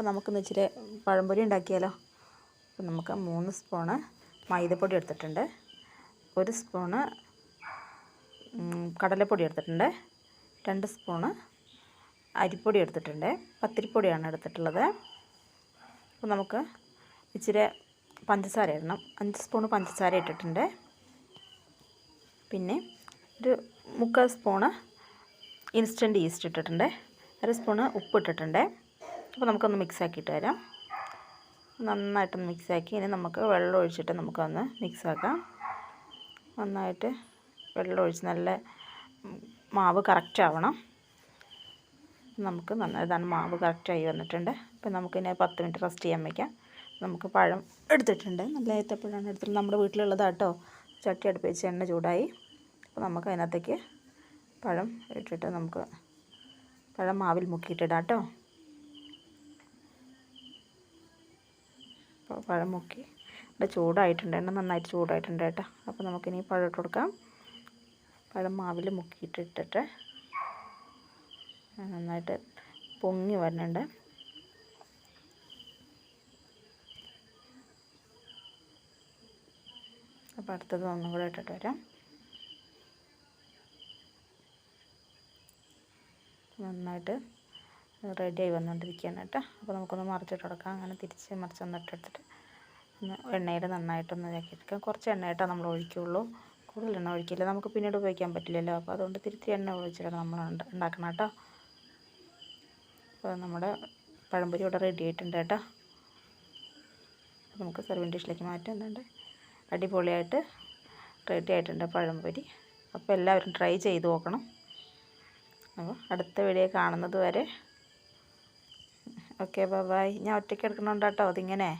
അപ്പോൾ നമുക്കൊന്ന് ഇച്ചിരി പഴംപൊരി ഉണ്ടാക്കിയാലോ? അപ്പോൾ നമുക്ക് മൂന്ന് സ്പൂണ് മൈദപ്പൊടി എടുത്തിട്ടുണ്ട്. ഒരു സ്പൂണ് കടലപ്പൊടി എടുത്തിട്ടുണ്ട്. രണ്ട് സ്പൂണ് അരിപ്പൊടി എടുത്തിട്ടുണ്ട്. പത്തിരിപ്പൊടിയാണ് എടുത്തിട്ടുള്ളത്. അപ്പോൾ നമുക്ക് ഇച്ചിരി പഞ്ചസാര ഇടണം. അഞ്ച് സ്പൂണ് പഞ്ചസാര ഇട്ടിട്ടുണ്ട്. പിന്നെ ഒരു മുക്കാൽ സ്പൂണ് ഇൻസ്റ്റന്റ് ഈസ്റ്റ് ഇട്ടിട്ടുണ്ട്. അര സ്പൂണ് ഉപ്പ് ഇട്ടിട്ടുണ്ട്. അപ്പോൾ നമുക്കൊന്ന് മിക്സ് ആക്കിയിട്ട് വരാം. നന്നായിട്ടൊന്ന് മിക്സ് ആക്കി ഇനി നമുക്ക് വെള്ളം ഒഴിച്ചിട്ട് നമുക്കൊന്ന് മിക്സ് ആക്കാം നന്നായിട്ട് വെള്ളം ഒഴിച്ച് നല്ല മാവ് കറക്റ്റ് ആവണം നമുക്ക് നന്നായി ഇതാണ് മാവ് കറക്റ്റായി വന്നിട്ടുണ്ട്. അപ്പോൾ നമുക്കിനി പത്ത് മിനിറ്റ് റെസ്റ്റ് ചെയ്യാൻ വയ്ക്കാം നമുക്ക് പഴം എടുത്തിട്ടുണ്ട്. നല്ല ഏത്തപ്പഴമാണ് എടുത്തിട്ട് നമ്മുടെ വീട്ടിലുള്ളതാട്ടോ ചട്ടി അടുപ്പ് വെച്ച് എണ്ണ ചൂടായി. അപ്പോൾ നമുക്ക് അതിനകത്തേക്ക് പഴം ഇട്ടിട്ട് നമുക്ക് പഴം മാവിൽ മുക്കിയിട്ടിടാം കേട്ടോ. അപ്പോൾ പഴം ഇവിടെ ചൂടായിട്ടുണ്ട്. എണ്ണ നന്നായിട്ട് ചൂടായിട്ടുണ്ട് കേട്ടോ. അപ്പോൾ നമുക്കിനി പഴം ഇട്ട് കൊടുക്കാം. പഴം മാവിൽ മുക്കിയിട്ടിട്ടിട്ട് നന്നായിട്ട് പൊങ്ങി വരുന്നുണ്ട്. അപ്പോൾ അടുത്തത് ഒന്നും കൂടെ ഇട്ടിട്ട് വരാം. നന്നായിട്ട് റെഡിയായി വന്നുകൊണ്ടിരിക്കുകയാണ് കേട്ടോ. അപ്പോൾ നമുക്കൊന്ന് മറിച്ചിട്ട് കൊടുക്കാം. അങ്ങനെ തിരിച്ച് മറിച്ച് ഇട്ടെടുത്തിട്ട് ഒന്ന് എണ്ണയിൽ നന്നായിട്ടൊന്ന് ഇതാക്കിയെടുക്കാം കുറച്ച് എണ്ണ കേട്ടോ നമ്മൾ ഒഴിക്കുള്ളൂ കൂടുതൽ എണ്ണ ഒഴിക്കില്ല. നമുക്ക് പിന്നീട് ഉപയോഗിക്കാൻ പറ്റില്ലല്ലോ. അപ്പോൾ അതുകൊണ്ട് തിരിച്ച് എണ്ണ ഒഴിച്ചിട്ടാണ് നമ്മൾ ഉണ്ട- ഉണ്ടാക്കണം കേട്ടോ. അപ്പോൾ നമ്മുടെ പഴംപൊരി ഇവിടെ റെഡി ആയിട്ടുണ്ട് കേട്ടോ. നമുക്ക് സെർവിങ് ഡിഷിലേക്ക് മാറ്റുന്നുണ്ട് അടിപൊളിയായിട്ട് റെഡി ആയിട്ടുണ്ട് പഴംപൊരി. അപ്പോൾ എല്ലാവരും ട്രൈ ചെയ്ത് നോക്കണം. അപ്പോൾ അടുത്ത വീഡിയോ കാണുന്നത് വരെ ഓക്കെ ബൈ ഞാൻ ഒറ്റയ്ക്ക് എടുക്കണുണ്ട് കേട്ടോ അതിങ്ങനെ.